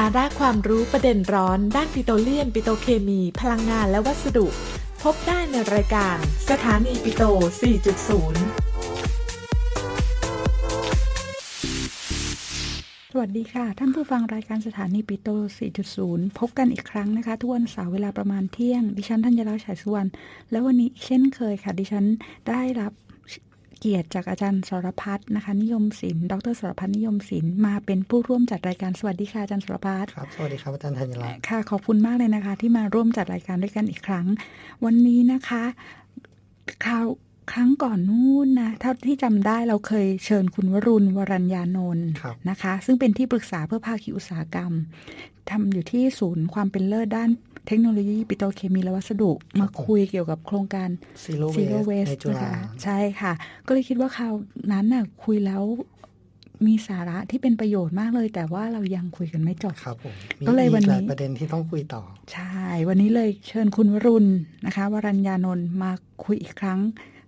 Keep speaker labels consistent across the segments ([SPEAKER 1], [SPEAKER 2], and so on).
[SPEAKER 1] สาระความรู้ประเด็นร้อน ด้านปิโตรเลียม ปิโตเคมี พลังงานและวัสดุ พบได้ในรายการ สถานีปิโต 4.0
[SPEAKER 2] สวัสดีค่ะ ท่านผู้ฟังรายการสถานีปิโต 4.0 พบกันอีกครั้งนะคะ ทุกวันเสาร์เวลาประมาณเที่ยง ดิฉันธัญรัตน์ฉายสุวรรณ และวันนี้เช่นเคยค่ะ ดิฉันได้รับ เกียรติจากอาจารย์สรพัฒน์นะคะ นิยมศิลป์ดรสรพัฒน์นิยมศิลป์มาเป็นผู้ร่วมจัดรายการสวัสดีค่ะอาจารย์สรพัฒน์
[SPEAKER 3] ครับสวัสดีครับอาจารย์ธัญรัตน์
[SPEAKER 2] ค่ะขอบคุณมากเลยนะคะ ที่มาร่วมจัดรายการด้วยกันอีกครั้ง วันนี้นะคะคราวครั้งก่อนนู่นนะเท่าที่จำได้เราเคยเชิญคุณวรุณวรัญญานนท์
[SPEAKER 3] ครับ
[SPEAKER 2] นะคะ ซึ่งเป็นที่ปรึกษาเพื่อภาคีอุตสาหกรรมทำอยู่ที่ศูนย์ความเป็นเลิศด้าน เทคโนโลยีปิโตรเคมีและวัสดุมาคุยเกี่ยวกับโครงการ
[SPEAKER 3] Zero
[SPEAKER 2] Zero
[SPEAKER 3] Waste
[SPEAKER 2] Waste
[SPEAKER 3] ในจุ
[SPEAKER 2] นะ
[SPEAKER 3] ฬา
[SPEAKER 2] คะใช่ค่ะ ก็เลยคิดว่าคราวนั้นน่ะคุยแล้วมีสาระที่เป็นประโยชน์มากเลย แต่ว่าเรายังคุยกันไม่จบ
[SPEAKER 3] ครับผมมี
[SPEAKER 2] ก็เลยวันนี้
[SPEAKER 3] อีหาประเด็นที่ต้องคุยต่อ
[SPEAKER 2] ใช่ วันนี้เลยเชิญคุณวรุณนะคะ วรัญญานนท์มาคุยอีกครั้ง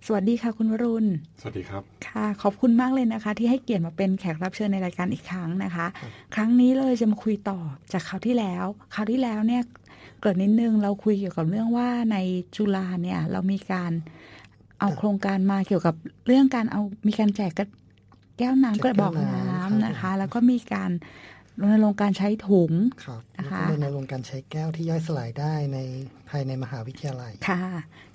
[SPEAKER 2] สวัสดีค่ะคุณวรุณ
[SPEAKER 4] สวัสดีครับ
[SPEAKER 2] ค่ะ ขอบคุณมากเลยนะคะ ที่ให้เกียรติมาเป็นแขกรับเชิญในรายการอีกครั้งนะคะ ครั้งนี้เลยจะมาคุยต่อจากคราวที่แล้ว คราวที่แล้วเนี่ย เกิดนิดนึงเราคุยเกี่ยวกับเรื่องว่าในจุฬาเนี่ยเรามีการเอาโครงการมาเกี่ยวกับเรื่องการเอามีการแจกกระแก้วน้ำ
[SPEAKER 3] แจก
[SPEAKER 2] กระบอก
[SPEAKER 3] แก้ว
[SPEAKER 2] น้ำ
[SPEAKER 3] น้ำ
[SPEAKER 2] นะคะ
[SPEAKER 3] ครับ
[SPEAKER 2] แล้วก็มีการรณรงค์การใช้ถุง
[SPEAKER 3] ครับ
[SPEAKER 2] นะ
[SPEAKER 3] แล้ว
[SPEAKER 2] คะ
[SPEAKER 3] ก็รณรงค์การใช้แก้วที่ย่อยสลายได้ในภายในมหาวิทยาลัย
[SPEAKER 2] ค่ะ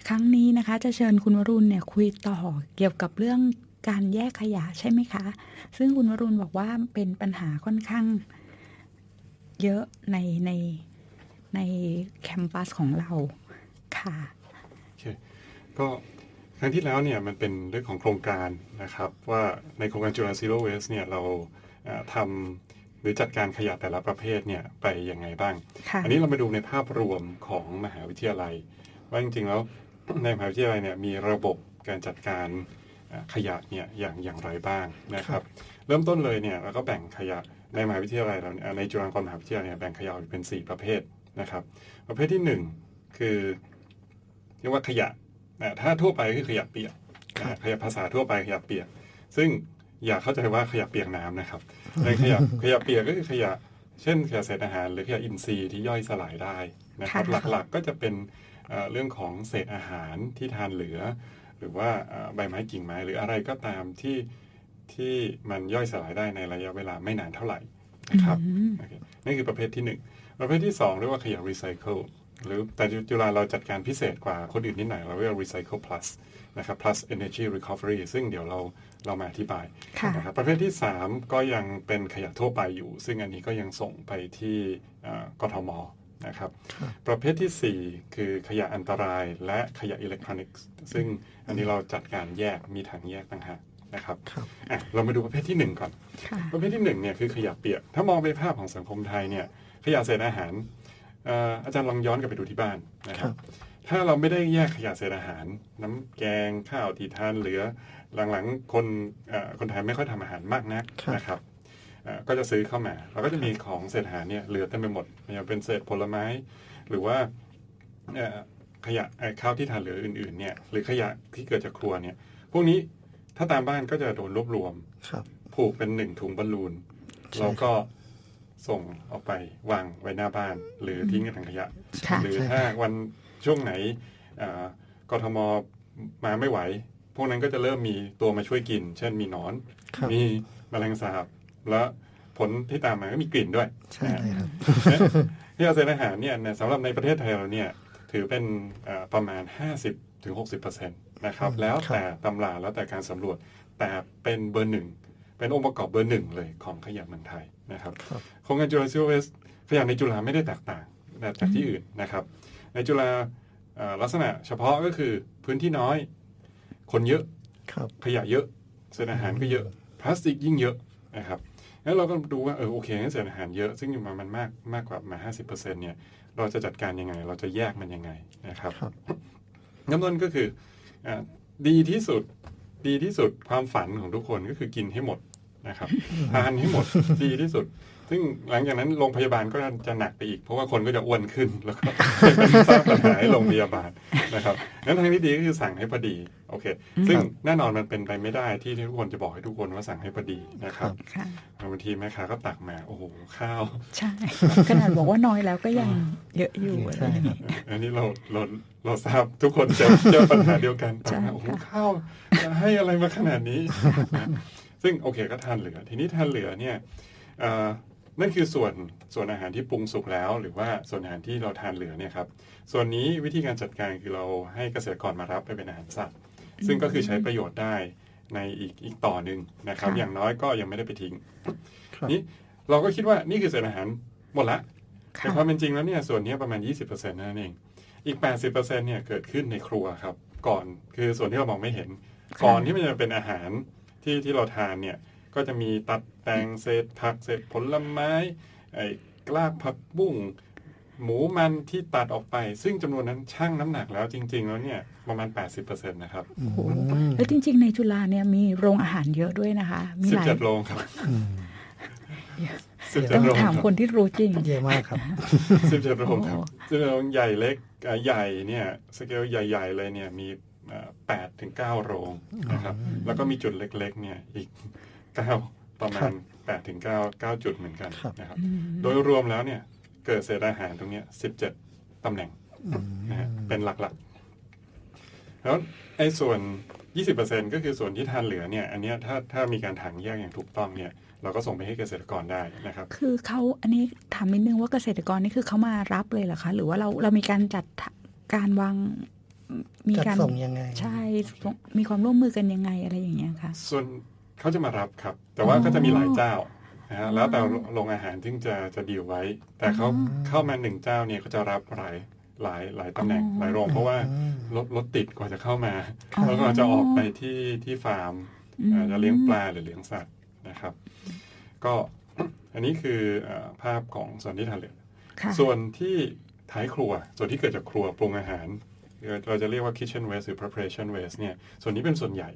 [SPEAKER 2] ครั้งนี้นะคะจะเชิญคุณวรุณเนี่ยคุยต่อเกี่ยวกับเรื่องการแยกขยะใช่ไหมคะ ซึ่งคุณวรุณบอกว่าเป็นปัญหาค่อนข้างเยอะในใน ในแคมปัสของเราค่ะ
[SPEAKER 4] โอเคก็ครั้งที่แล้วเนี่ยมันเป็นเรื่องของโครงการนะครับ ว่าในโครงการจุฬาซีโร่เวสเนี่ยเราเอ่อทำหรือจัดการขยะแต่ละประเภทเนี่ยไปยังไงบ้าง
[SPEAKER 2] ค่ะ
[SPEAKER 4] อันนี้เรามาดูในภาพรวมของมหาวิทยาลัย ว่าจริงๆแล้วในมหาวิทยาลัยเนี่ยมีระบบการจัดการเอ่อขยะเนี่ยอย่างอย่างไรบ้างนะครับ เริ่มต้นเลยเนี่ยเราก็แบ่งขยะในมหาวิทยาลัยเราเนี่ยในจุฬาลงกรณ์มหาวิทยาลัยเนี่ยแบ่งขยะออกเป็น 4 ประเภท นะครับ ประเภทที่ 1 คือเรียกว่าขยะนะถ้าทั่วไปก็คือขยะเปียกนะขยะภาษาทั่วไปขยะเปียก ซึ่งอย่าเข้าใจว่าขยะเปียกน้ำนะครับในขยะขยะเปียกก็คือขยะ เช่นขยะเศษอาหาร หรือขยะอินทรีย์ที่ย่อยสลายได้นะครับ
[SPEAKER 2] ค่ะ
[SPEAKER 4] หลักๆก็จะเป็นเอ่อเรื่องของเศษอาหารที่ทานเหลือ หรือว่าเอ่อใบไม้กิ่งไม้หรืออะไรก็ตามที่ที่มันย่อยสลายได้ในระยะเวลาไม่นานเท่าไหร่นะครับ
[SPEAKER 2] อืม
[SPEAKER 4] โอเคนั่นคือประเภทที่หนึ่ง ประเภทที่สองเรียกว่าขยะรีไซเคิลหรือแต่จุฬาเราจัดการพิเศษกว่าคนอื่นนิดหน่อยเราเรียกว่า recycle plus นะครับ plus energy recovery ซึ่งเดี๋ยวเราเรามาอธิบาย
[SPEAKER 2] ค่ะ
[SPEAKER 4] นะครับประเภทที่ 3 ก็ยังเป็นขยะทั่วไปอยู่ ซึ่งอันนี้ก็ยังส่งไปที่เอ่อกทมนะครับประเภททีสี่ 4 คือขยะอันตรายและขยะอิเล็กทรอนิกส์ซึ่งอันนี้เราจัดการแยกมีถังแยกต่างหากนะครับ
[SPEAKER 3] ครับ
[SPEAKER 4] อะเรามาดูประเภทที่ 1 ก่อน
[SPEAKER 2] ค่ะ
[SPEAKER 4] ประเภทที่หนึ่งเนี่ยคือขยะเปียก ถ้ามองไปภาพของสังคมไทยเนี่ย ขยะเศษอาหารเอ่ออาจารย์ลองย้อนกลับไปดูที่บ้านนะค
[SPEAKER 3] ครั
[SPEAKER 4] รับ
[SPEAKER 3] บ
[SPEAKER 4] ถ้าเราไม่ได้แยกขยะเศษอาหาร น้ำแกงข้าวที่ทานเหลือ หลังๆคนเอ่อคนไทยไม่ค่อยทำอาหารมากนัก
[SPEAKER 3] ครับ
[SPEAKER 4] นะครับเอ่อก็จะซื้อเข้ามาเราก็จะมีของเศษอาหารเนี่ยเหลือเต็มไปหมดไม่ว่าเป็นเศษผลไม้ หรือว่าเอ่อขยะเอ่อข้าวที่ทานเหลืออื่นๆเนี่ยหรือขยะที่เกิดจากครัวเนี่ยพวกนี้ถ้าตามบ้านก็จะโดนรวบรวม
[SPEAKER 3] ครับ
[SPEAKER 4] ผูกเป็นหนึ่งถุงบอลลูน
[SPEAKER 3] ใช่
[SPEAKER 4] แล้วก็ ส่งออกไปวางไว้หน้าบ้าน หรือทิ้งในถังขยะ
[SPEAKER 2] ค่ะ
[SPEAKER 4] หรือ
[SPEAKER 3] ใช่
[SPEAKER 4] ถ้าวันช่วงไหนอ่ากทมมาไม่ไหว พวกนั้นก็จะเริ่มมีตัวมาช่วยกิน เช่นมีหนอน
[SPEAKER 3] ครับ
[SPEAKER 4] มีแมลงสาบ และผลที่ตามมาก็มีกลิ่นด้วย
[SPEAKER 3] ใช่เลยครับ
[SPEAKER 4] ที่อาเซนอาหารเนี่ยสำหรับในประเทศไทยเราเนี่ยถือเป็นอ่าประมาณ 50-60%ถึง60%นะครับ
[SPEAKER 3] อืม
[SPEAKER 4] แล้ว
[SPEAKER 3] ครับ
[SPEAKER 4] แต่ตำราแล้วแต่การสำรวจแต่เป็นเบอร์หนึ่ง เป็นองค์ประกอบเบอร์หนึ่งเลยของขยะเมืองไทยนะครับ
[SPEAKER 3] ครับ
[SPEAKER 4] โครงการจุฬาซิโอเวสขยะในจุฬาไม่ได้แตกต่างจากที่อื่นนะครับ ในจุฬาเอ่อลักษณะเฉพาะก็คือพื้นที่น้อย คนเยอะ
[SPEAKER 3] ครับ
[SPEAKER 4] ขยะเยอะเศษอาหารก็เยอะพลาสติกยิ่งเยอะนะครับงั้นเราก็ดูว่าเออโอเคงั้นเศษอาหารเยอะ ซึ่งอยู่มามันมากมากกว่ามา 50%เนี่ยเราจะจัดการยังไง เราจะแยกมันยังไงนะครับ
[SPEAKER 3] ครับ
[SPEAKER 4] น้ำต้นก็คืออาดีที่สุด ดีที่สุดความฝันของทุกคนก็คือกินให้หมดนะครับทานให้หมดดีที่สุดซึ่งหลังจากนั้นโรงพยาบาลก็จะหนักไปอีก เพราะว่าคนก็จะอ้วนขึ้นแล้วก็เป็นสร้างปัญหาให้โรงพยาบาลนะครับงั้นทางที่ดีก็คือสั่งให้พอดีโอเค ซึ่งแน่นอนมันเป็นไปไม่ได้ที่ทุกคนจะบอกให้ทุกคนว่าสั่งให้พอดีนะครับ
[SPEAKER 2] ค่ะ
[SPEAKER 4] บางทีแม่ค้าก็ตักมาโอ้โหข้าว
[SPEAKER 2] ใช่ขนาดบอกว่าน้อยแล้วก็ยังเยอะอยู่อะไรอย่างนี้
[SPEAKER 4] อันนี้เราเราเราทราบทุกคนเจอเจอปัญหาเดียวกัน
[SPEAKER 2] ใช่
[SPEAKER 4] ปัญหาโอ้โห
[SPEAKER 2] ค่ะ
[SPEAKER 4] ข้าวจะให้อะไรมาขนาดนี้นะซึ่งโอเคก็ทานเหลือ ทีนี้ทานเหลือเนี่ยเอ่อ นั่นคือส่วนส่วนอาหารที่ปรุงสุกแล้ว หรือว่าส่วนอาหารที่เราทานเหลือเนี่ยครับส่วนนี้วิธีการจัดการคือเราให้เกษตรกรมารับไปเป็นอาหารสัตว์ ซึ่งก็คือใช้ประโยชน์ได้ในอีกอีกต่อหนึ่งนะครับ
[SPEAKER 2] ค่ะ
[SPEAKER 4] อย่างน้อยก็ยังไม่ได้ไปทิ้ง
[SPEAKER 3] ครับ
[SPEAKER 4] นี่เราก็คิดว่านี่คือเศษอาหารหมดละ แต่
[SPEAKER 2] ค่ะ
[SPEAKER 4] ความเป็นจริงแล้วเนี่ยส่วนนี้ประมาณ 20%นั่นเอง อีก 80%เนี่ยเกิดขึ้นในครัวครับ ก่อนคือส่วนที่เรามองไม่เห็น
[SPEAKER 2] ค่ะ
[SPEAKER 4] ก่อนที่มันจะเป็นอาหารที่ที่เราทานเนี่ย ก็จะมีตัดแต่งเศษผักเศษผลไม้ไอ้กล้าผักบุ้งหมูมันที่ตัดออกไป ซึ่งจำนวนนั้นช่างน้ำหนักแล้วจริง ๆ แล้วเนี่ยประมาณ 80%นะครับ
[SPEAKER 2] โอ้โหแล้วจริง ๆ ในจุฬาเนี่ยมีโรงอาหารเยอะด้วยนะคะ มีหลาย
[SPEAKER 4] 17โรงครับ
[SPEAKER 3] อืม
[SPEAKER 2] ต้อง
[SPEAKER 4] 17โรง
[SPEAKER 2] ถาม
[SPEAKER 4] ครับ
[SPEAKER 2] คนที่รู้จริง
[SPEAKER 3] เยอะมากครับ
[SPEAKER 4] สิบเจ็ดโรงครับ
[SPEAKER 2] โอ้
[SPEAKER 4] สิบเจ็ดโรงใหญ่เล็กอ่าใหญ่เนี่ยสเกลใหญ่ ๆ เลยเนี่ยมีแปดถึงเก้าโรงนะครับ แล้วก็มีจุดเล็ก ๆ เนี่ยอีก เก้าประมา
[SPEAKER 3] ครั
[SPEAKER 4] ณ
[SPEAKER 3] บ
[SPEAKER 4] แปดถึงเก้าเก้าจุดเหมือนกัน
[SPEAKER 3] ครับ
[SPEAKER 4] นะครับ
[SPEAKER 2] อืม
[SPEAKER 4] โดยรวมแล้วเนี่ยเกิดเศษอาหารตรงเนี้ยสิบเจ็ดตำแหน่ง
[SPEAKER 3] อืม
[SPEAKER 4] นะฮะเป็นหลักๆ แล้วไอ้ส่วน20%ก็คือส่วนที่ทานเหลือเนี่ย อันเนี้ยถ้าถ้ามีการถังแยกอย่างถูกต้องเนี่ย เราก็ส่งไปให้เกษตรกรได้นะครับ
[SPEAKER 2] คือเขาอันนี้ถามนิดนึงว่าเกษตรกรนี่คือเขามารับเลยเหรอคะ หรือว่าเราเรามีการจัดการวางมี
[SPEAKER 3] จัด
[SPEAKER 2] การ
[SPEAKER 3] ส่งยังไง
[SPEAKER 2] ใช่ส่งมีความร่วมมือกันยังไงอะไรอย่างเงี้ยค่ะ
[SPEAKER 4] ส่วน เขาจะมารับครับ แต่ว่า
[SPEAKER 2] อ๋อ
[SPEAKER 4] ก็จะมีหลายเจ้านะฮะ
[SPEAKER 2] อ๋อ
[SPEAKER 4] แล้วแต่โรงอาหารที่จะจะดีลไว้ แต่เขา
[SPEAKER 2] อ๋อ
[SPEAKER 4] เข้ามาหนึ่งเจ้าเนี่ยเขาจะรับหลายหลายหลายตำแหน่ง
[SPEAKER 2] อ๋อ
[SPEAKER 4] หลายโรง เพราะว่า
[SPEAKER 3] อืม
[SPEAKER 4] รถรถติดกว่าจะเข้ามา
[SPEAKER 2] อ๋อ
[SPEAKER 4] แล้วก็จะออกไปที่ที่ฟาร์ม
[SPEAKER 2] อืม
[SPEAKER 4] เอ่อจะเลี้ยงปลาหรือเลี้ยงสัตว์นะครับ ก็อันนี้คือเอ่อภาพของส่วนที่ทานเหลือ
[SPEAKER 2] ค่ะ
[SPEAKER 4] ส่วนที่ท้ายครัว ส่วนที่เกิดจากครัวปรุงอาหาร เราจะเรียกว่า kitchen waste หรือ preparation waste เนี่ยส่วนนี้เป็นส่วนใหญ่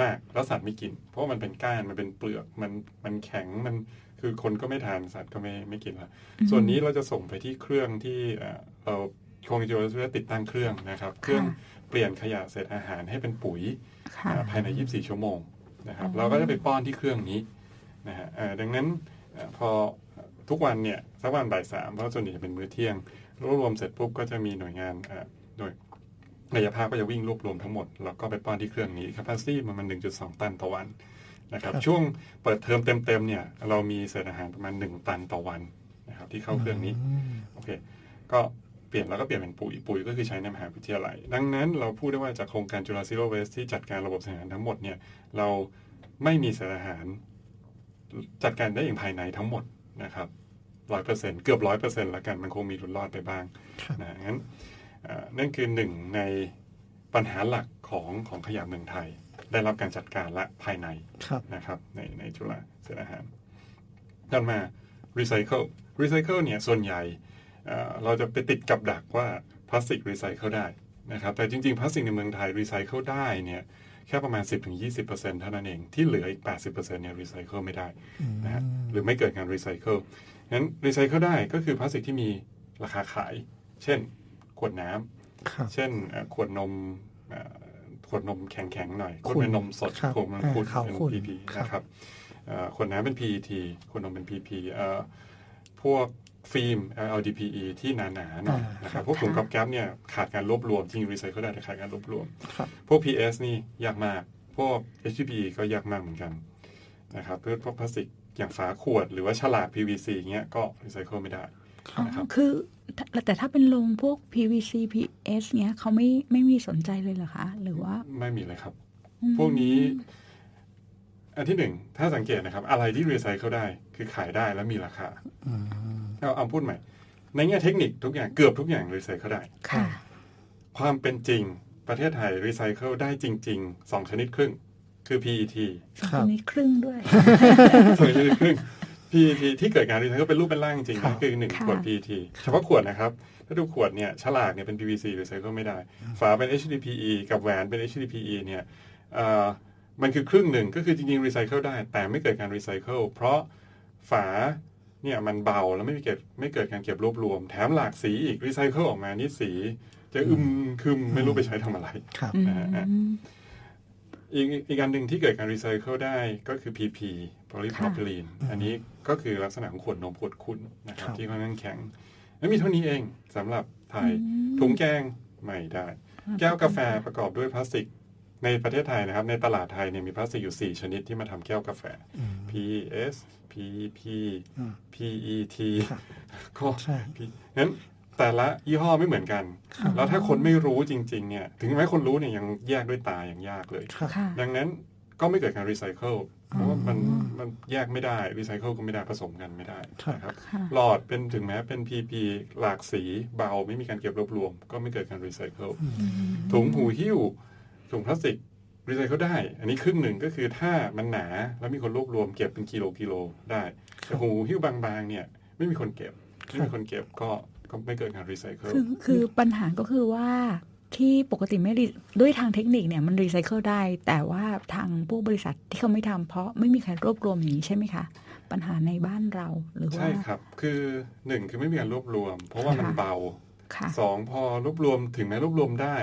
[SPEAKER 4] มากแล้วสัตว์ไม่กิน เพราะว่ามันเป็นก้านมันเป็นเปลือกมันมันแข็งมันคือคนก็ไม่ทานสัตว์ก็ไม่ไม่กินละ
[SPEAKER 2] อืม
[SPEAKER 4] ส่วนนี้เราจะส่งไปที่เครื่องที่เอ่อเราคงจะเรียกติดตั้งเครื่องนะครับ เครื่องเปลี่ยนขยะเศษอาหารให้เป็นปุ๋ย
[SPEAKER 2] ค่ะ
[SPEAKER 4] อ่าภายใน 24 ชั่วโมงนะครับ
[SPEAKER 2] อ๋อ
[SPEAKER 4] เราก็จะไปป้อนที่เครื่องนี้นะฮะอ่าดังนั้นอ่าพอทุกวันเนี่ยสักวันบ่ายสามเพราะส่วนใหญ่จะเป็นมื้อเที่ยงรวบรวมเสร็จปุ๊บก็จะมีหน่วยงานอ่าโดย กายภาพก็จะวิ่งรวบรวมทั้งหมด แล้วก็ไปป้อนที่เครื่องนี้ capacity มันมัน1.2 ตันต่อวันนะครับ
[SPEAKER 3] ครับ
[SPEAKER 4] ช่วงเปิดเทอมเต็มๆเนี่ย เรามีเศษอาหารประมาณ 1 ตันต่อวันนะครับ ที่เข้าเครื่องนี้
[SPEAKER 3] ม
[SPEAKER 4] โอเค ก็เปลี่ยนแล้วก็เปลี่ยนเป็นปุ๋ยปุ๋ยก็คือใช้ในมหาวิทยาลัย ดังนั้นเราพูดได้ว่าจากโครงการจุฬาซีโร่เวสที่จัดการระบบเศษอาหารทั้งหมดเนี่ยเราไม่มีเศษอาหารจัดการได้อย่างภายในทั้งหมดนะครับร้อยเปอร์เซ็นเกือบร้อยเปอร์เซ็นแล้วกันมันคงมีหลุดรอดไปบ้าง
[SPEAKER 3] ครับ
[SPEAKER 4] นะงั้นเอ่อ นั่นคือหนึ่งในปัญหาหลักของของขยะเมืองไทย ได้รับการจัดการและภายใน
[SPEAKER 3] ครับ
[SPEAKER 4] นะครับ ในในจุฬาเศษอาหารต่อมา recycle recycle เนี่ยส่วนใหญ่เอ่อเราจะไปติดกับดักว่าพลาสติกรีไซเคิลได้นะครับ แต่จริงๆพลาสติกในเมืองไทยรีไซเคิลได้เนี่ยแค่ประมาณ 10-20%เท่านั้นเอง ที่เหลืออีก 80%เนี่ยรีไซเคิลไม่ได้นะฮะหรือไม่เกิดการรีไซเคิลงั้นรีไซเคิลได้ก็คือพลาสติกที่มีราคาขาย เช่นข วดน้ำ
[SPEAKER 3] ครับ
[SPEAKER 4] เช่นเอ่อขวดนมเอ่อขวดนมแข็งๆหน่อย
[SPEAKER 3] ขุ่
[SPEAKER 4] ขวด
[SPEAKER 3] น
[SPEAKER 4] เป็นนมสด
[SPEAKER 3] ครับ
[SPEAKER 4] ขวดมันขุ่น
[SPEAKER 3] อ่าขาว
[SPEAKER 4] เป็น
[SPEAKER 3] ขุ่น
[SPEAKER 4] PP
[SPEAKER 3] ครับ
[SPEAKER 4] นะครับเอ่อขวดน้ำเป็น PET ขวดนมเป็น PP เอ่อพวกฟิล์ม LDPE ที่หนาๆหน่อย
[SPEAKER 3] อ่าน
[SPEAKER 4] นะครับพวกถุงก๊อบแก๊บเนี่ยขาดการรวบรวมจริงรีไซเคิลได้แต่ขาดการรวบรวม
[SPEAKER 3] ครับ
[SPEAKER 4] พวก PS นี่ยากมาก พวก HDPE ก็ยากมากเหมือนกันนะครับเพื่อพวกพลาสติกอย่างฝาขวดหรือว่าฉลาก PVC เงี้ยก็รีไซเคิลไม่ได้
[SPEAKER 2] อ๋อ
[SPEAKER 4] นะ ครับ
[SPEAKER 2] คือแต่แต่ถ้าเป็นโรงพวก PVC PS เนี้ยเขาไม่ไม่มีสนใจเลยเหรอคะ หรือว่า
[SPEAKER 4] ไม่มีเลยครับ
[SPEAKER 2] อืม
[SPEAKER 4] พวกนี้ อันที่หนึ่ง ถ้าสังเกตนะครับ อะไรที่รีไซเคิลได้ คือขายได้และมีราคา
[SPEAKER 3] อืม
[SPEAKER 4] เอาเอาพูดใหม่ ในแง่เทคนิคทุกอย่างเกือบทุกอย่างรีไซเคิลได้
[SPEAKER 2] ค่ะ
[SPEAKER 4] ความเป็นจริงประเทศไทยรีไซเคิลได้จริงๆสองชนิดครึ่ง คือ PET
[SPEAKER 2] สองคนนี้ครึ่งด้วย
[SPEAKER 4] สองชนิดครึ่ง PET ที่เกิดการรีไซเคิลเป็นรูปเป็นร่างจริง
[SPEAKER 3] ครั
[SPEAKER 4] นะ
[SPEAKER 3] บ
[SPEAKER 4] คือหนึ่ง
[SPEAKER 2] ค่ะ
[SPEAKER 4] ขวด PET เฉพาะขวดนะครับ ถ้าดูขวดเนี่ยฉลากเนี่ยเป็น PVC รีไซเคิลไม่ได้ ฝาเป็น HDPE กับแหวนเป็น HDPE เนี่ยเอ่อมันคือครึ่งหนึ่งก็คือจริงๆรีไซเคิลได้ แต่ไม่เกิดการรีไซเคิลเพราะฝาเนี่ยมันเบาแล้วไม่มีเก็บไม่เกิดการเก็บรวบรวม แถมหลากสีอีกรีไซเคิลออกมานี่สี จะอึมครึมไม่รู้ไปใช้ทำอะไร
[SPEAKER 3] ครับ
[SPEAKER 2] อืม
[SPEAKER 4] นะฮะอีกอีกอันหนึ่งที่เกิดการรีไซเคิลได้ก็คือ PP โพลีโพรพิลีน
[SPEAKER 3] ค่ะ
[SPEAKER 4] อันนี้ก็คือลักษณะของขวดนมขวดขุ่นนะครับ
[SPEAKER 3] ครับ
[SPEAKER 4] ที่ค่อนข้างแข็งและมีเท่านี้เองสำหรับไทยถุงแกงไม่ได้ แก้วกาแฟประกอบด้วยพลาสติกในประเทศไทยนะครับ ในตลาดไทยเนี่ยมีพลาสติกอยู่ 4 ชนิดที่มาทำแก้วกาแฟ
[SPEAKER 3] อืม
[SPEAKER 4] PS PP
[SPEAKER 3] อืม
[SPEAKER 4] PET
[SPEAKER 3] ครับ
[SPEAKER 4] ก็
[SPEAKER 3] ใช่
[SPEAKER 4] P งั้นแต่ละยี่ห้อไม่เหมือนกัน
[SPEAKER 3] ครับ
[SPEAKER 4] แล้วถ้าคนไม่รู้จริงๆเนี่ย ถึงแม้คนรู้เนี่ยยังแยกด้วยตายังยากเลย
[SPEAKER 3] ครับ
[SPEAKER 2] ค่ะ
[SPEAKER 4] ดังนั้นก็ไม่เกิดการรีไซเคิล เพราะว่ามัน
[SPEAKER 3] อืม
[SPEAKER 4] มันแยกไม่ได้รีไซเคิลก็ไม่ได้ผสมกันไม่ได้
[SPEAKER 3] ครับ
[SPEAKER 4] นะครับ
[SPEAKER 2] ค่ะ
[SPEAKER 4] หลอดเป็นถึงแม้เป็น PP หลากสีเบาไม่มีการเก็บรวบรวม ก็ไม่เกิดการรีไซเคิลถุงหูหิ้วถุงพลาสติกรีไซเคิลได้ อันนี้ครึ่งหนึ่งก็คือถ้ามันหนาแล้วมีคนรวบรวมเก็บเป็นกิโลกิโลได้แต่หูหิ้วบางๆเนี่ยไม่มีคนเก็บไม่มีคนเก็บก็ก็ไม่เกิดการรีไซเคิล
[SPEAKER 2] คือคือปัญหาก็คือว่า ที่ปกติไม่รีด้วยทางเทคนิคเนี่ยมันรีไซเคิลได้ แต่ว่าทางพวกบริษัทที่เขาไม่ทำเพราะไม่มีใครรวบรวมอย่างนี้ใช่ไหมคะ ปัญหาในบ้านเราหรือว่า
[SPEAKER 4] ใช่ครับ คือหนึ่งคือไม่มีการรวบรวม เพราะว่ามัน
[SPEAKER 2] ค่ะ
[SPEAKER 4] เบา
[SPEAKER 2] ค่ะ
[SPEAKER 4] สองพอรวบรวมถึงแม้รวบรวมได้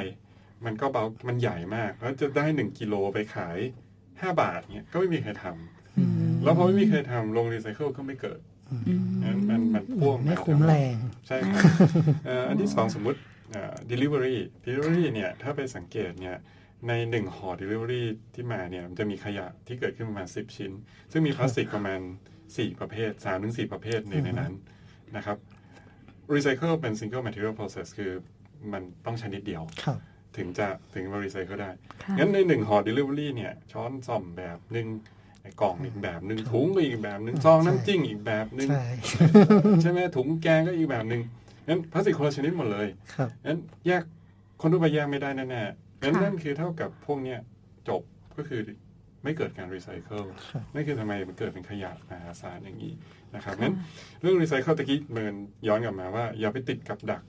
[SPEAKER 4] มันก็เบามันใหญ่มาก แล้วจะได้หนึ่งกิโลไปขายห้าบาทเนี่ยก็ไม่มีใครทำ
[SPEAKER 2] อืม
[SPEAKER 4] แล้วพอไม่มีใครทำลงรีไซเคิลก็ไม่เกิด
[SPEAKER 2] อืม
[SPEAKER 4] มันมันมันพ่วง
[SPEAKER 3] ไม่คุ้มแรง
[SPEAKER 4] ใช่ครับเอ่ออันที่สองสมมุติเอ่อ delivery delivery เนี่ยถ้าไปสังเกตเนี่ยในหนึ่งห่อ delivery ที่มาเนี่ยมันจะมีขยะที่เกิดขึ้นประมาณ 10 ชิ้น ซึ่งมีพลาสติกประมาณ 4 ประเภท3ถึง4ประเภทในในนั้นนะครับ recycle เป็น single material process คือมันต้องชนิดเดียว
[SPEAKER 3] ครับ
[SPEAKER 4] ถึงจะถึงมารีไซเคิลได้
[SPEAKER 2] ค่ะ
[SPEAKER 4] งั้นในหนึ่งห่อ delivery เนี่ยช้อนซ่อมแบบหนึ่งไอ้กล่องอีกแบบหนึ่งถุงก็อีกแบบหนึ่งซองน้ำจิ้งอีกแบบหนึ่ง
[SPEAKER 3] ใช่
[SPEAKER 4] ใช่ไหมถุงแกงก็อีกแบบหนึ่ง งั้นพลาสติกคนละชนิดหมดเลย
[SPEAKER 3] ครับ
[SPEAKER 4] งั้นแยกคนทั่วไปแยกไม่ได้แน่ๆงั้น
[SPEAKER 2] ค่ะ
[SPEAKER 4] นั่นคือเท่ากับพวกเนี้ยจบก็คือไม่เกิดการรีไซเคิล
[SPEAKER 3] ครับ
[SPEAKER 4] นั่นคือทำไมมันเกิดเป็นขยะมหาศาลอย่างนี้นะครับงั้นเรื่องรีไซเคิลตะกี้เมินย้อนกลับมาว่า อย่าไปติดกับดัก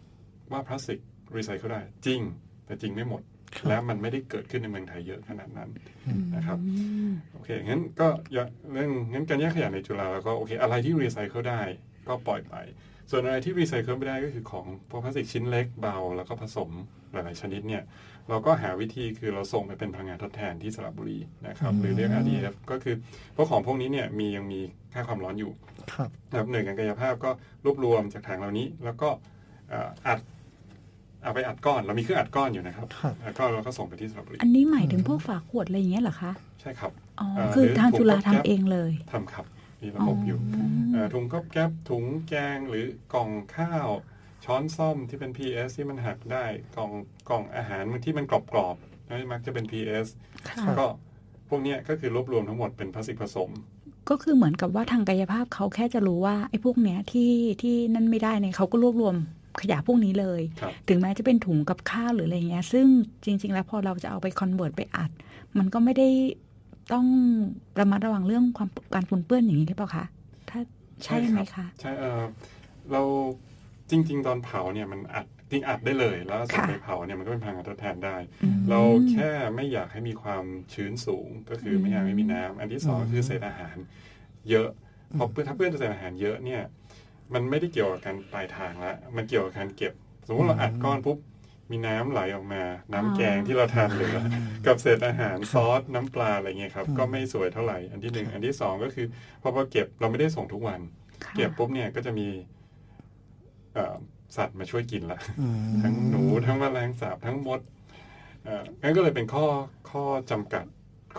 [SPEAKER 4] ว่าพลาสติกรีไซเคิลได้จริง แต่จริงไม่หมด
[SPEAKER 3] ครับ
[SPEAKER 4] และมันไม่ได้เกิดขึ้นในเมืองไทยเยอะขนาดนั้นนะครับ
[SPEAKER 2] อืม
[SPEAKER 4] โอเคงั้นก็อย่าเรื่องงั้นการแยกขยะในจุฬาแล้วก็โอเคอะไรที่รีไซเคิลได้ก็ปล่อยไป ส่วนอะไรที่รีไซเคิลไม่ได้ก็คือของพวกพลาสติกชิ้นเล็กเบา แล้วก็ผสมหลาย ๆ ชนิดเนี่ยเราก็หาวิธีคือเราส่งไปเป็นพลังงานทดแทนที่สระบุรีนะครับหรือเรียก RDF ก็คือเพราะของพวกนี้เนี่ยมียังมีค่าความร้อนอยู่
[SPEAKER 3] ครับ
[SPEAKER 4] นะครับหน่วยงานกายภาพก็รวบรวมจากถังเหล่านี้ แล้วก็เอ่ออัดเอาไปอัดก้อนเรามีเครื่องอัดก้อนอยู่นะครับ
[SPEAKER 3] ครับ
[SPEAKER 4] แล้วก็เราก็ส่งไปที่สระบุรี
[SPEAKER 2] อันนี้หมายถึงพวกฝาขวดอะไรอย่างเงี้ยเหรอคะ
[SPEAKER 4] ใช่ครับ
[SPEAKER 2] อ๋อ
[SPEAKER 4] เอ่อ
[SPEAKER 2] คือ
[SPEAKER 4] หรือ
[SPEAKER 2] ทาง
[SPEAKER 4] ถุง
[SPEAKER 2] จุฬา
[SPEAKER 4] ก๊อบแก๊ป
[SPEAKER 2] ทำเองเลย
[SPEAKER 4] ทำครับ มีระบบอยู่เอ่อถุงก๊อบแก๊บถุงแกงหรือกล่องข้าว ช้อนซ่อมที่เป็น PS ที่มันหักได้กล่องกล่องอาหารที่มันกรอบๆนั่นมักจะเป็น PS
[SPEAKER 2] ค่ะ
[SPEAKER 4] ก็พวกเนี้ยก็คือรวบรวมทั้งหมดเป็นพลาสติกผสม
[SPEAKER 2] ก็คือเหมือนกับว่าทางกายภาพเขาแค่จะรู้ว่าไอ้พวกเนี้ยที่ที่นั่นไม่ได้เนี่ยเขาก็รวบรวมขยะพวกนี้เลย
[SPEAKER 4] ครับ
[SPEAKER 2] ถึงแม้จะเป็นถุงกับข้าวหรืออะไรเงี้ย ซึ่งจริง ๆ แล้วพอเราจะเอาไปคอนเวิร์ตไปอัด มันก็ไม่ได้ ต้องระมัดระวังเรื่องความการปนเปื้อนอย่างนี้หรือเปล่าคะถ้าใช่ไหมคะ
[SPEAKER 4] ใช่เออเราจริง ๆ ตอนเผาเนี่ยมันอัดจริงอัดได้เลย แล้วส่ง
[SPEAKER 2] ค่ะ
[SPEAKER 4] ไปเผาเนี่ยมันก็เป็นพลังงานทดแทนได้
[SPEAKER 2] อืม
[SPEAKER 4] เราแค่ไม่อยากให้มีความชื้นสูงก็คือไม่อยากให้มีน้ำอันที่สองก็คือเศษอาหาร เยอะเพราะเพื่อนถ้าเพื่อนจะเศษอาหารเยอะเนี่ยมันไม่ได้เกี่ยวกับการปลายทางละมันเกี่ยวกับการเก็บ สมมติเราอัดก้อนปุ๊บ มีน้ำไหลออกมา น้ำแกงที่เราทานเหลือกับเศษอาหารซอสน้ำปลาอะไรเงี้ยครับ
[SPEAKER 3] อืม
[SPEAKER 4] ก็ไม่สวยเท่าไหร่อันที่หนึ่งอันที่สองก็คือพอพอเก็บเราไม่ได้ส่งทุกวัน
[SPEAKER 2] ค่ะ
[SPEAKER 4] เก็บปุ๊บเนี่ยก็จะมีเอ่อสัตว์มาช่วยกินละ
[SPEAKER 3] อืม
[SPEAKER 4] ทั้งหนูทั้งแมลงสาบทั้งมดเอ่องั้นก็เลยเป็นข้อข้อจำกัด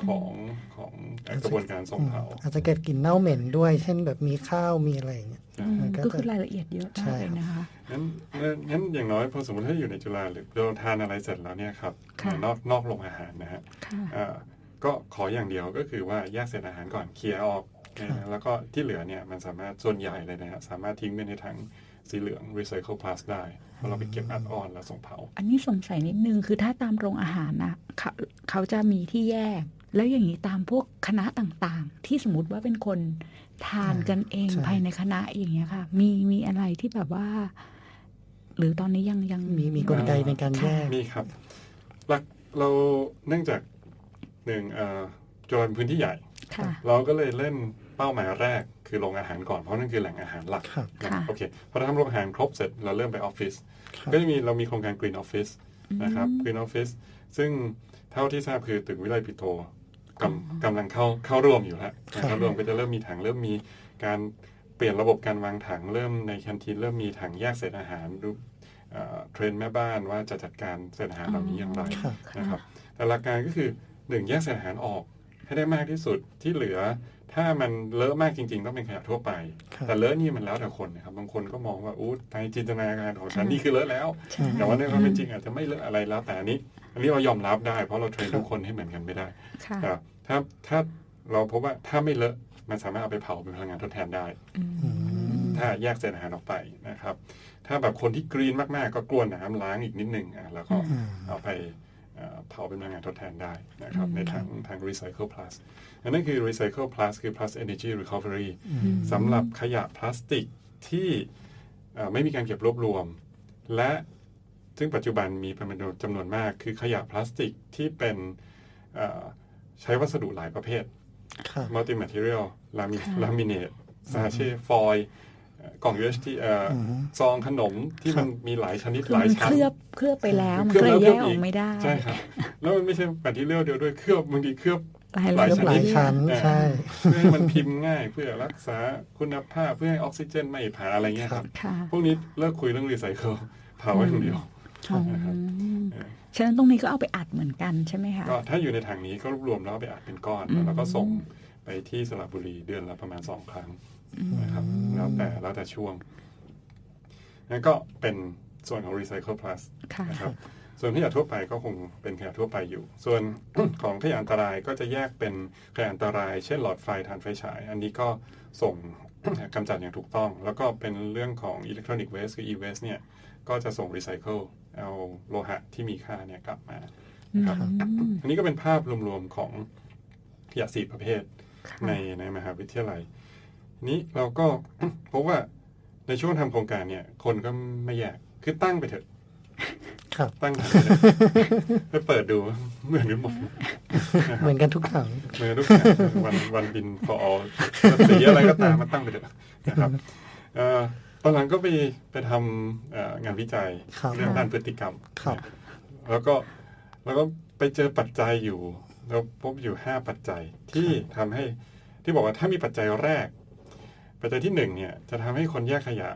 [SPEAKER 4] ของของเอ่อกระบวนการส่งเผา
[SPEAKER 3] อาจจะเก็บกลิ่นเน่าเหม็นด้วย เช่นแบบมีข้าวมีอะไรอย่างเงี้ย
[SPEAKER 2] อืม
[SPEAKER 3] มันก็
[SPEAKER 2] ก็
[SPEAKER 3] จะ
[SPEAKER 2] คือรายละเอียดเยอะ
[SPEAKER 3] ใช่
[SPEAKER 2] มากเลยนะคะ
[SPEAKER 4] งั้นงั้นงั้นอย่างน้อยพอสมมติถ้าอยู่ในจุฬาหรือเราทานอะไรเสร็จแล้วเนี่ยครับ
[SPEAKER 2] ค่ะ
[SPEAKER 4] นอกนอกโรงอาหารนะฮะ
[SPEAKER 2] ค่ะ
[SPEAKER 4] เอ่อก็ขออย่างเดียวก็คือว่าแยกเศษอาหารก่อนเคลียร์ออก
[SPEAKER 3] ครับ
[SPEAKER 4] นะแล้วก็ที่เหลือเนี่ยมันสามารถส่วนใหญ่เลยนะฮะสามารถทิ้งไปในถังสีเหลือง recycle plus ได้เพราะเราไปเก็บอัดออนแล้วส่งเผา
[SPEAKER 2] อันนี้สงสัยนิดนึง คือถ้าตามโรงอาหารนะเขาเขาจะมีที่แยก แล้วอย่างนี้ตามพวกคณะต่างๆ ที่สมมติว่าเป็นคนทานกันเอง
[SPEAKER 3] ใช่
[SPEAKER 2] ภายในคณะอย่างเงี้ยค่ะ มีมีอะไรที่แบบว่า หรือตอนนี้ยังยัง
[SPEAKER 3] มีมีกลไกในการแยก
[SPEAKER 4] มีครับหลักเราเนื่องจากหนึ่งเอ่อจุฬาเป็นพื้นที่ใหญ่
[SPEAKER 2] ค่ะ
[SPEAKER 4] เราก็เลยเล่นเป้าหมายแรกคือคือโรงอาหารก่อนเพราะนั่นคือแหล่งอาหารหลัก
[SPEAKER 3] ครับ
[SPEAKER 4] นะ
[SPEAKER 2] ค่ะ
[SPEAKER 4] โอเคพอทำโรงอาหารครบเสร็จเราเริ่มไปออฟฟิศ
[SPEAKER 3] ครับ
[SPEAKER 4] ก็จะมีเรามีโครงการ Green Office นะครับ Green Office ซึ่งเท่าที่ทราบคือตึกวิไลปิโต กำกำลังเข้าเข้าร่วมอยู่แล้วนะค
[SPEAKER 3] ครั
[SPEAKER 4] รับบรวมก็จะเริ่มมีถังเริ่มมีการเปลี่ยนระบบการวางถังเริ่มในแคนทีนเริ่มมีถังแยกเศษอาหารดูเอ่อเทรนแม่บ้านว่าจะจัดการเศษอาหารเหล่านี้อย่างไร
[SPEAKER 3] ครับ
[SPEAKER 4] นะครับ แต่หลักการก็คือหนึ่งแยกเศษอาหารออกให้ได้มากที่สุดที่เหลือ ถ้ามันเลอะมากจริง ๆ ต้องเป็นขยะทั่วไป
[SPEAKER 3] ครับ
[SPEAKER 4] แต่เลอะนี่มันแล้วแต่คนนะครับบางคนก็มองว่าอู้ในจินตนาการของฉันนี่คือเลอะแล้ว
[SPEAKER 2] ใช่
[SPEAKER 4] แต่ว่าในความเป็นจริงอาจจะไม่เลอะอะไรแล้วแต่อันนี้ อันนี้เรายอมรับได้เพราะเราเทรน
[SPEAKER 3] ครับ
[SPEAKER 4] ทุกคนให้เหมือนกันไม่ได้
[SPEAKER 2] ค่ะ
[SPEAKER 4] แต่ ถ้าถ้าเราพบว่าถ้าไม่เลอะมันสามารถเอาไปเผาเป็นพลังงานทดแทนได้
[SPEAKER 2] อืม
[SPEAKER 3] อืม
[SPEAKER 4] ถ้าแยกเศษอาหารออกไปนะครับ ถ้าแบบคนที่กรีนมากๆ ก็กลัวน้ำล้างอีกนิดหนึ่งอะแล้วก็
[SPEAKER 3] อืม
[SPEAKER 4] เอาไปเอ่อเผาเป็นพลังงานทดแทนได้นะครับ
[SPEAKER 2] อืม
[SPEAKER 4] ในทางทาง Recycle Plus อันนั้นคือ Recycle Plus คือ Plus Energy Recovery
[SPEAKER 3] อืม
[SPEAKER 4] สำหรับขยะพลาสติกที่เอ่อไม่มีการเก็บรวบรวม และซึ่งปัจจุบันมีเป็นจำนวนมาก คือขยะพลาสติกที่เป็นเอ่อ ใช้วัสดุหลายประเภท
[SPEAKER 3] ครับ
[SPEAKER 4] multi material ลามิ
[SPEAKER 2] ค่ะ
[SPEAKER 4] ลามิเนตซาเช่ฟอยกล่อง UHT เอ่ออ
[SPEAKER 3] อฮึ
[SPEAKER 4] ซองขนมที่
[SPEAKER 3] ครั
[SPEAKER 4] มัน
[SPEAKER 3] บ
[SPEAKER 4] มีหลายชนิด
[SPEAKER 2] คือ
[SPEAKER 4] หลาย
[SPEAKER 2] มัน
[SPEAKER 4] ชั้น
[SPEAKER 2] เคลือบเคลือบไปแล้ว มัน
[SPEAKER 4] เคลื
[SPEAKER 2] ก็
[SPEAKER 4] อบ
[SPEAKER 2] เลย
[SPEAKER 4] แล้ว
[SPEAKER 2] แยก
[SPEAKER 4] เคลือบ
[SPEAKER 2] อ
[SPEAKER 4] อี
[SPEAKER 2] อกกไม่ได้
[SPEAKER 4] ใช่ครับ แล้วมันไม่ใช่แมทเทียลเดียวด้วยเคลือบบางทีเคลือบ
[SPEAKER 2] หลาย
[SPEAKER 4] หลาย
[SPEAKER 2] เรื่อง
[SPEAKER 4] ชนิด
[SPEAKER 3] หลายชั้น
[SPEAKER 4] อ่า
[SPEAKER 3] ใช่
[SPEAKER 4] เพื่อให้มันพิมพ์ง่ายเพื่อรักษาคุณภาพเพื่อให้ออกซิเจนไม่ผ่านอะไรเงี้ยครับ
[SPEAKER 2] ค่ะ
[SPEAKER 4] พวกนี้เลิกคุยเรื่องรีไซเคิลเผาไว้อย่างเดียว
[SPEAKER 2] อ๋อ
[SPEAKER 4] นะครับ
[SPEAKER 2] ฉะนั้นตรงนี้ก็เอาไปอัดเหมือนกันใช่ไหมคะ
[SPEAKER 4] ก็ถ้าอยู่ในถังนี้ก็รวบรวมแล้วเอาไปอัดเป็นก้อน
[SPEAKER 2] อืม
[SPEAKER 4] แล้วก็ส่งไปที่สระบุรีเดือนละประมาณสองครั้ง
[SPEAKER 2] อืม
[SPEAKER 4] นะครับแล้วแต่แล้วแต่ช่วงนั่นก็เป็นส่วนของ Recycle Plus
[SPEAKER 2] ค่ะ
[SPEAKER 4] นะครับ ส่วนขยะทั่วไปก็คงเป็นขยะทั่วไปอยู่ ส่วนของขยะอันตรายก็จะแยกเป็นขยะอันตราย เช่นหลอดไฟถ่านไฟฉาย อันนี้ก็ส่งกำจัดอย่างถูกต้อง แล้วก็เป็นเรื่องของ Electronic Waste คือ e-waste เนี่ย ก็จะส่ง Recycle เอาโลหะที่มีค่าเนี่ยกลับมานะครับ
[SPEAKER 2] อืม
[SPEAKER 4] อันนี้ก็เป็นภาพรวมๆของขยะสี่ประเภท
[SPEAKER 2] ค่ะ
[SPEAKER 4] ในในมหาวิทยาลัย นี้เราก็พบว่าในช่วงทำโครงการเนี่ย คนก็ไม่แยกคือตั้งไปเถอะ
[SPEAKER 3] ครับ
[SPEAKER 4] ตั้งถังไปเถอะไปเปิดดูเหมือนกันหมด
[SPEAKER 3] เหมือนกันทุกถัง
[SPEAKER 4] เหมือนทุกอย่างวันวันบิน for all สีอะไรก็ตามมาตั้งไปเถอะนะครับเอ่อ ตอนหลังก็ไปไปทำเอ่องานวิจัย
[SPEAKER 3] ครับ
[SPEAKER 4] เรื่องด้านพฤติกรรม
[SPEAKER 3] ครับ
[SPEAKER 4] แล้วก็แล้วก็ไปเจอปัจจัยอยู่เราพบอยู่ห้าปัจจัยที่ทำให้ที่บอกว่าถ้ามีปัจจัยแรก ปัจจัยที่หนึ่งเนี่ยจะทำให้คนแยกขยะ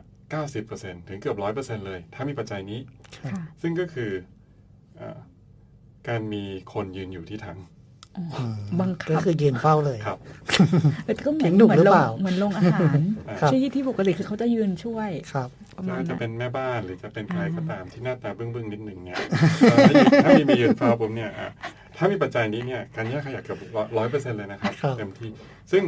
[SPEAKER 4] 90%ถึงเกือบ100%เลย ถ้ามีปัจจัยนี้
[SPEAKER 3] ครับ
[SPEAKER 2] ค่ะ
[SPEAKER 4] ซึ่งก็คือเออการมีคนยืนอยู่ที่ถัง
[SPEAKER 2] อ๋อ
[SPEAKER 3] อืม
[SPEAKER 2] บังคับ
[SPEAKER 3] ก็คือยืนเฝ้าเลย
[SPEAKER 4] ครับ
[SPEAKER 2] แต่ก็เหมือน
[SPEAKER 3] เสียงหนุ่ม
[SPEAKER 2] เหมือน
[SPEAKER 3] หรือ
[SPEAKER 2] ล
[SPEAKER 3] เป
[SPEAKER 2] ง
[SPEAKER 3] ล่า
[SPEAKER 2] เหมือนลงอาหาร
[SPEAKER 3] ครับ
[SPEAKER 2] ที่ที่ปกติคือเขาจะยืนช่วย
[SPEAKER 3] ครับ
[SPEAKER 2] ประมาณ
[SPEAKER 4] จะ
[SPEAKER 2] นั้น
[SPEAKER 4] เป็นแม่บ้านหรือจะเป็นใคร
[SPEAKER 2] อ่า
[SPEAKER 4] ก็ตามที่หน้าตาบึ้งๆนิดหนึ่งเนี่ยถ้ามีมียืนเฝ้าผมเนี่ยอะถ้ามีปัจจัยนี้เนี่ยการแยกขยะเกือบร้อยเปอร์เซ็นต์เลยนะครับ
[SPEAKER 3] ครับ
[SPEAKER 4] เต็มที่ ซึ่ง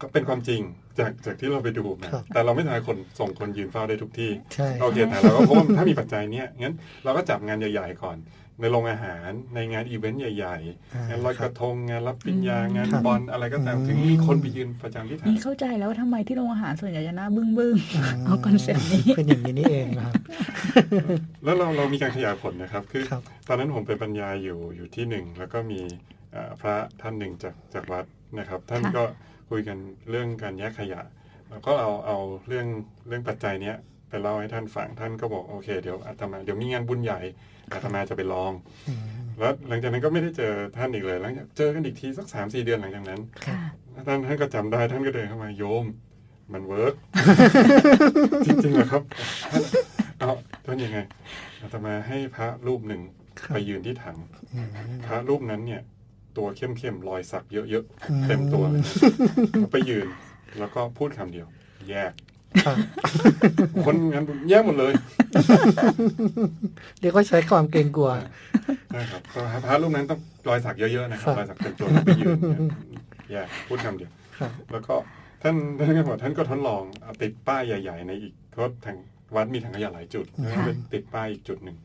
[SPEAKER 4] ก็เป็นความจริงจากจากที่เราไปดูนะครับ แต่เราไม่สามารถคนส่งคนยืนเฝ้าได้ทุกที่
[SPEAKER 3] ใช่
[SPEAKER 4] โอเคแต่เราก็พบว่าถ้ามีปัจจัยเนี้ยงั้นเราก็จับงานใหญ่ๆก่อน ในโรงอาหารในงานอีเวนต์ใหญ่
[SPEAKER 3] อ่
[SPEAKER 4] ๆงานลอยกระทงงานรับปริญญา
[SPEAKER 2] อืม
[SPEAKER 4] งาน
[SPEAKER 3] ครับ
[SPEAKER 4] บอลอะไรก็ตาม
[SPEAKER 3] อืม
[SPEAKER 4] ถึงมีคนไปยืนประจำที่ฐาน
[SPEAKER 2] นี่เข้าใจแล้วว่าทำไมที่โรงอาหารส่วนใหญ่จะหน้าบึ้งบึ้งๆเอาคอนเซ็ปต์นี้
[SPEAKER 3] เป็นอย่างนี้นี่เองนะครับ
[SPEAKER 4] แล้วเราเรามีการขยายผลนะครับ คือ
[SPEAKER 3] ครับ
[SPEAKER 4] ตอนนั้นผมไปบรรยายอยู่อยู่ที่หนึ่งแล้วก็มีเอ่อพระท่านหนึ่งจากจากวัดนะครับ ท่าน
[SPEAKER 2] ค่ะ
[SPEAKER 4] ก็คุยกันเรื่องการแยกขยะแล้วก็เอาเอาเรื่องเรื่องปัจจัยเนี้ยไปเล่าให้ท่านฟังท่านก็บอกโอเคเดี๋ยวอาตมาเดี๋ยวมีงานบุญใหญ่ อาตมาจะไปลอง
[SPEAKER 3] อืม
[SPEAKER 4] แล้วหลังจากนั้นก็ไม่ได้เจอท่านอีกเลยหลังจากเจอกันอีกทีสักสามสี่เดือนหลังจากนั้น
[SPEAKER 2] ค่ะ
[SPEAKER 4] ท่านท่านก็จำได้ท่านก็เดินเข้ามาโยม มันเวิร์กจริงๆเหรอครับท่านเอาท่านยังไงอาตมาให้พระรูปหนึ่ง
[SPEAKER 3] ครับ
[SPEAKER 4] ไปยืนที่ถัง
[SPEAKER 3] อืม
[SPEAKER 4] พระรูปนั้นเนี่ย ตัวเข้มๆรอยสักเยอะ
[SPEAKER 3] อืม
[SPEAKER 4] ๆเต็มตัวเลยนะไปยืนแล้วก็พูดคำเดียว แยก
[SPEAKER 3] ครับ
[SPEAKER 4] คนงานบุญแยกหมดเลย
[SPEAKER 3] เรียกว่าใช้ความเกรงกลัว
[SPEAKER 4] นะครับก็พระรูปนั้นต้องรอยสักเยอะๆนะครับ
[SPEAKER 3] ครับ
[SPEAKER 4] รอยสักเต็มตัวแล้วไปยืนเนี่ยแยกพูดคำเดียว
[SPEAKER 3] ครับ
[SPEAKER 4] แล้วก็ท่านท่านก็บอกท่านก็ทดลองเอาติดป้ายใหญ่ ๆ ในอีกเพราะทางวัดมีถังขยะหลายจุดแล้วก็
[SPEAKER 2] ค่ะ
[SPEAKER 4] เป็นติดป้ายอีกจุดหนึ่ง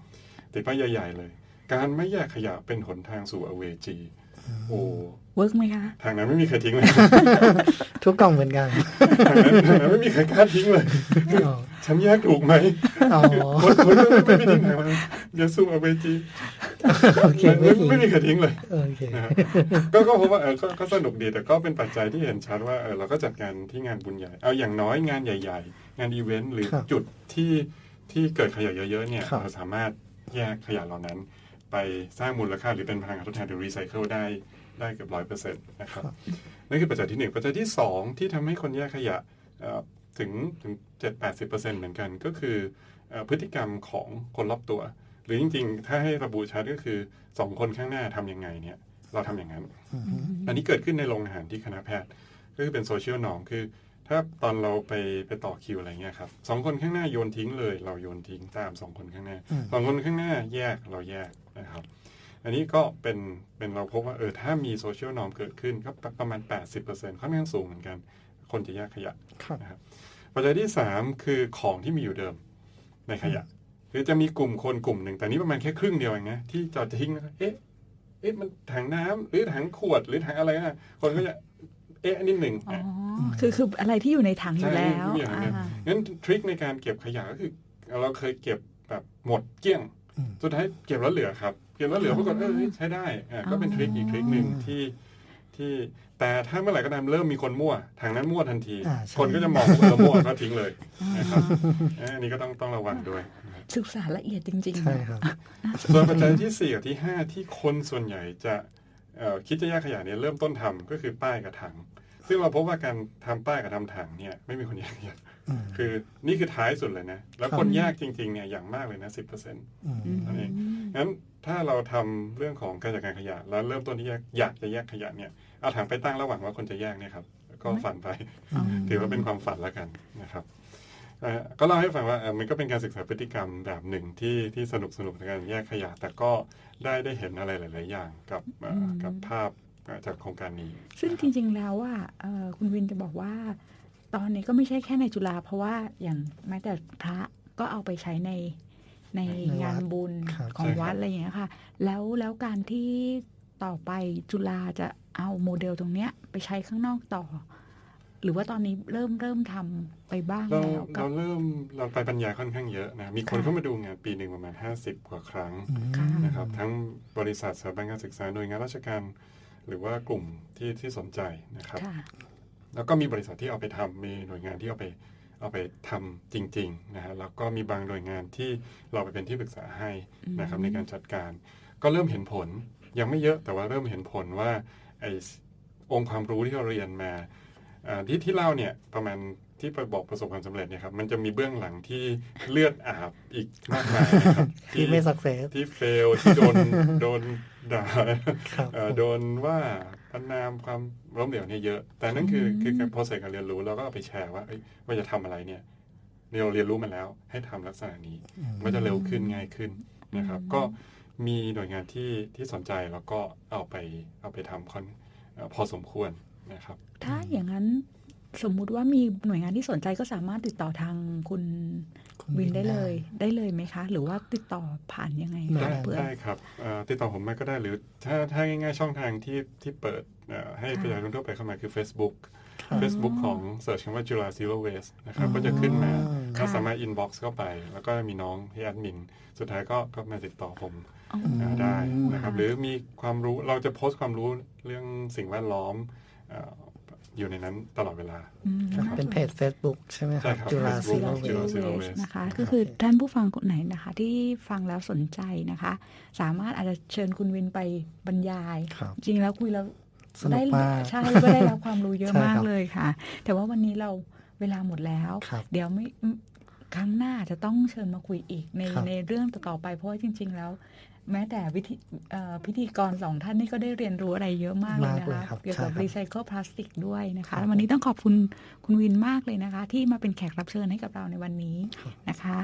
[SPEAKER 4] ติดป้ายใหญ่ ๆ เลย การไม่แยกขยะเป็นหนทางสู่อเวจี โอ้
[SPEAKER 2] เวิร์กไหมคะ
[SPEAKER 4] ทางนั้นไม่มีใครทิ้งเลย
[SPEAKER 3] ทุกกล่องเหมือนกัน
[SPEAKER 4] ทางนั้นทางนั้นไม่มีใครกล้าทิ้งเลย
[SPEAKER 3] อ๋อ
[SPEAKER 4] ฉันแยกถูกไหม
[SPEAKER 3] อ๋อ
[SPEAKER 4] คนคนไม่ไม่ไม่ทิ้งทางนั้นอย่าสู่อเวจี
[SPEAKER 3] โอเค
[SPEAKER 4] ไม่
[SPEAKER 3] ไม่
[SPEAKER 4] ไม่
[SPEAKER 3] ทิ้ง
[SPEAKER 4] ไม่มีใครทิ้งเลย
[SPEAKER 3] โอเค
[SPEAKER 4] นะครับก็ก็เพราะว่าเออก็ก็สนุกดีแต่ก็เป็นปัจจัยที่เห็นชัดว่าเออเราก็จัดการที่งานบุญใหญ่เอาอย่างน้อยงานใหญ่ ๆ งานอีเวนต์หรือ
[SPEAKER 3] ครับ
[SPEAKER 4] จุดที่ที่เกิดขยะเยอะๆเนี่ย
[SPEAKER 3] ครับ
[SPEAKER 4] เราสามารถแยกขยะเหล่านั้น ไปสร้างมูลค่าหรือเป็นพลังงานทดแทนหรือรีไซเคิลได้ได้เกือบร้อยเปอร์เซ็นต์นะครับนั่นคือปัจจัยที่หนึ่งปัจจัยที่สองที่ทำให้คนแยกขยะเอ่อถึงถึงเจ็ดแปดสิบเปอร์เซ็นต์เหมือนกัน ก็คือเอ่อพฤติกรรมของคนรอบตัว หรือจริงๆ ถ้าให้ระบุชัดก็คือสองคนข้างหน้าทำยังไงเนี่ย เราทำอย่างนั้น อันนี้เกิดขึ้นในโรงอาหารที่คณะแพทย์ ก็คือเป็นโซเชียลนอมคือ ถ้าตอนเราไปไปต่อคิวอะไรเงี้ยครับสองคนข้างหน้าโยนทิ้งเลย เราโยนทิ้งตามสองคนข้างหน้า
[SPEAKER 3] อืม
[SPEAKER 4] สองคนข้างหน้าแยกเราแยกนะครับ อันนี้ก็เป็นเป็นเราพบว่าเออถ้ามีโซเชียลนอมเกิดขึ้นก็ประมาณ 80%ค่อนข้างสูงเหมือนกัน คนจะแยกขยะ
[SPEAKER 3] ครับ
[SPEAKER 4] นะครับปัจจัยที่สามคือของที่มีอยู่เดิมในขยะคือจะมีกลุ่มคนกลุ่มหนึ่ง แต่นี้ประมาณแค่ครึ่งเดียวเองนะที่จอดทิ้งแล้วก็เอ๊ะเอ๊ะมันถังน้ำหรือถังขวดหรือถังอะไรนะคนก็จะเอ๊ะนิดหนึ่ง
[SPEAKER 2] อ๋อ
[SPEAKER 4] อะ
[SPEAKER 2] คือคืออะไรที่อยู่ในถังอยู่แล้ว
[SPEAKER 4] ใช่ไม่มีอะไรเลย
[SPEAKER 2] อ่า
[SPEAKER 4] งั้นทริคในการเก็บขยะก็คือ เราเคยเก็บแบบหมดเกลี้ยง
[SPEAKER 3] อืม
[SPEAKER 4] สุดท้ายเก็บแล้วเหลือครับ เก็บแล้วเหลือปรากฏเออเฮ้ยใช้ได้อะก็เป็นทริคอีกทริคหนึ่งที่ที่แต่ถ้าเมื่อไหร่ก็ตามเริ่มมีคนมั่วทางนั้นมั่วทันที
[SPEAKER 3] อ่าใช่
[SPEAKER 4] คนก็จะมองว่าเออมั่วก็ทิ้งเลยนะครับอะอันนี้ก็ต้องต้องระวังด้วยนะครับ
[SPEAKER 2] ศึกษาละเอียดจริงๆ
[SPEAKER 3] ใช่ครับ
[SPEAKER 4] ส่วนปัจจัยที่สี่กับที่ห้าที่คนส่วนใหญ่จะเอ่อคิดจะแยกขยะเนี่ยเริ่มต้นทำก็คือป้ายกับถัง ซึ่งเราพบว่าการทำป้ายกับทำถังเนี่ยไม่มีคนแยกขยะ
[SPEAKER 3] อืม
[SPEAKER 4] คือนี่คือท้ายสุดเลยนะ แล้ว
[SPEAKER 3] ครับ
[SPEAKER 4] คนแยกจริงๆเนี่ยอย่างมากเลยนะสิบเปอร์เซ็นต์
[SPEAKER 3] อืม
[SPEAKER 4] นั่นเองงั้น ถ้าเราทำเรื่องของการจัดการขยะ แล้วเริ่มต้นที่แยกอยากจะแยกขยะเนี่ยเอาถังไปตั้งระหว่างว่าคนจะแยกเนี่ยครับก็ฝันไป
[SPEAKER 2] อ๋อ
[SPEAKER 4] ถือว่าเป็นความฝันแล้วกันนะครับเอ่อก็เล่าให้ฟังว่าเอ่อมันก็เป็นการศึกษาพฤติกรรมแบบหนึ่งที่ที่สนุกสนุกในการแยกขยะ แต่ก็ได้ได้เห็นอะไรหลาย ๆ อย่างกับเอ่อกับภาพเอ่อจากโครงการนี้
[SPEAKER 2] ซึ่งจริง ๆ แล้วว่าเอ่อคุณวินจะบอกว่า ตอนนี้ก็ไม่ใช่แค่ในจุฬาเพราะว่าอย่างแม้แต่พระก็เอาไปใช้ใน ใน
[SPEAKER 3] ในวัด
[SPEAKER 2] งานบุญ
[SPEAKER 3] ครับ
[SPEAKER 2] ของ
[SPEAKER 4] ใช่ครับ
[SPEAKER 2] วัดอะไรอย่างเงี้ยค่ะ แล้วแล้วการที่ต่อไปจุฬาจะเอาโมเดลตรงเนี้ยไปใช้ข้างนอกต่อ หรือว่าตอนนี้เริ่มเริ่มทำไปบ้าง
[SPEAKER 4] เรา
[SPEAKER 2] แล้วกั
[SPEAKER 4] เรา
[SPEAKER 2] บ
[SPEAKER 4] เริ่มเราไปบรรยายค่อนข้างเยอะนะมีคน
[SPEAKER 2] ค่ะ
[SPEAKER 4] เข้ามาดูงานปีหนึ่งประมาณ 50 กว่าครั้ง
[SPEAKER 3] อืม
[SPEAKER 2] ค่ะ
[SPEAKER 4] นะครับ ทั้งบริษัทสถาบันการศึกษาหน่วยงานราชการหรือว่ากลุ่มที่ที่สนใจนะครับ
[SPEAKER 2] ค่ะ
[SPEAKER 4] แล้วก็มีบริษัทที่เอาไปทำมีหน่วยงานที่เอาไป เอาไปทำจริงๆนะฮะแล้วก็มีบางหน่วยงานที่เราไปเป็นที่ปรึกษาให้นะครับ
[SPEAKER 2] อืม
[SPEAKER 4] ในการจัดการ ก็เริ่มเห็นผลยังไม่เยอะแต่ว่าเริ่มเห็นผลว่าไอองค์ความรู้ที่เราเรียนมาอ่าที่ที่เล่าเนี่ยประมาณ ที่ไปบอกประสบความสำเร็จเนี่ยครับมันจะมีเบื้องหลังที่เลือดอาบอีกมากมายนะครับ
[SPEAKER 3] ที่ไม่สักเซส
[SPEAKER 4] ที่เฟลที่โดนโดนด่า
[SPEAKER 3] ครับ
[SPEAKER 4] เอ่อโดนว่าประนามความล้มเหลวเนี่ยเยอะ แต่นั่นคือคือการ process การเรียนรู้เราก็เอาไปแชร์ว่าเอ้ยว่าจะทำอะไรเนี่ยเราเรียนรู้มาแล้วให้ทำลักษณะนี้มันจะเร็วขึ้นง่ายขึ้นนะครับ ก็มีหน่วยงานที่ที่สนใจแล้วก็เอาไปเอาไปทำค่อนเอ่อพอสมควรนะครับ
[SPEAKER 2] ถ้าอย่างนั้น สมมุติว่ามีหน่วยงานที่สนใจก็สามารถติดต่อทางคุณ
[SPEAKER 3] คุณ
[SPEAKER 2] วินได้เลย
[SPEAKER 3] ได้
[SPEAKER 2] ได้เลยไหมคะ หรือว่าติดต่อผ่านยังไง
[SPEAKER 3] ได้
[SPEAKER 2] คะเผื่อ
[SPEAKER 4] ได้ครับเอ่อติดต่อผมมาก็ได้หรือถ้าถ้าง่ายๆช่องทางที่ที่เปิดเอ่อให้
[SPEAKER 2] ค่ะ
[SPEAKER 4] ประชาชนทั่วไปเข้ามาคือ Facebook
[SPEAKER 3] ครับ
[SPEAKER 4] Facebook ของเสิร์ชคำว่าจุฬา Zero Waste นะครับก็จะขึ้นมา
[SPEAKER 3] อ๋อ
[SPEAKER 4] ก็สามารถ inbox เข้าไป แล้วก็มีน้องที่แอดมิน สุดท้ายก็ก็มาติดต่อผม
[SPEAKER 2] อ๋อ
[SPEAKER 4] อ่าได้นะครับ
[SPEAKER 2] ค่ะ
[SPEAKER 4] หรือมีความรู้เราจะโพสต์ความรู้เรื่องสิ่งแวดล้อมเอ่ออยู่ในนั้นตลอดเวลา
[SPEAKER 2] อืม
[SPEAKER 3] ครับเป็นเพจ Facebook ใช่ไหมค
[SPEAKER 4] ใช่
[SPEAKER 3] รับ
[SPEAKER 4] ครับ
[SPEAKER 3] จุฬา
[SPEAKER 4] Facebook
[SPEAKER 3] ซีโร่
[SPEAKER 4] จุฬา
[SPEAKER 3] เว
[SPEAKER 4] Zero
[SPEAKER 2] เว
[SPEAKER 4] Waste
[SPEAKER 2] นะคะ ก็คือท่านผู้ฟังคนไหนนะคะ ที่ฟังแล้วสนใจนะคะ สามารถอาจจะเชิญคุณวินไปบรรยาย
[SPEAKER 3] ครับ
[SPEAKER 2] จริงแล้วคุยแล้ว
[SPEAKER 3] สนุ
[SPEAKER 2] ได้
[SPEAKER 3] กมาก
[SPEAKER 2] ใช่ก็ได้รับความรู้เยอะ
[SPEAKER 3] ใช่
[SPEAKER 2] มาก
[SPEAKER 3] ครับ
[SPEAKER 2] เลยค่ะ แต่ว่าวันนี้เราเวลาหมดแล้ว
[SPEAKER 3] ครับ
[SPEAKER 2] เดี๋ยวไม่ครั้งหน้าจะต้องเชิญมาคุยอีกใน
[SPEAKER 3] ครับ
[SPEAKER 2] ในเรื่องต่อๆไปเพราะว่าจริง ๆ แล้ว แม้แต่วิธีเอ่อพิธีกรสองท่านนี่ก็ได้เรียนรู้อะไรเยอะมากเลย
[SPEAKER 3] มาก
[SPEAKER 2] นะ
[SPEAKER 3] เลย
[SPEAKER 2] คะ
[SPEAKER 3] ครับ
[SPEAKER 2] เกี่ยว
[SPEAKER 3] ใช่
[SPEAKER 2] กับ
[SPEAKER 3] ครับ
[SPEAKER 2] รีไซเคิลพลาสติกด้วยนะ
[SPEAKER 3] ครั
[SPEAKER 2] คะ
[SPEAKER 3] บ
[SPEAKER 2] วันนี้ต้องขอบคุณคุณวินมากเลยนะคะ ที่มาเป็นแขกรับเชิญให้กับเราในวันนี้นะคะ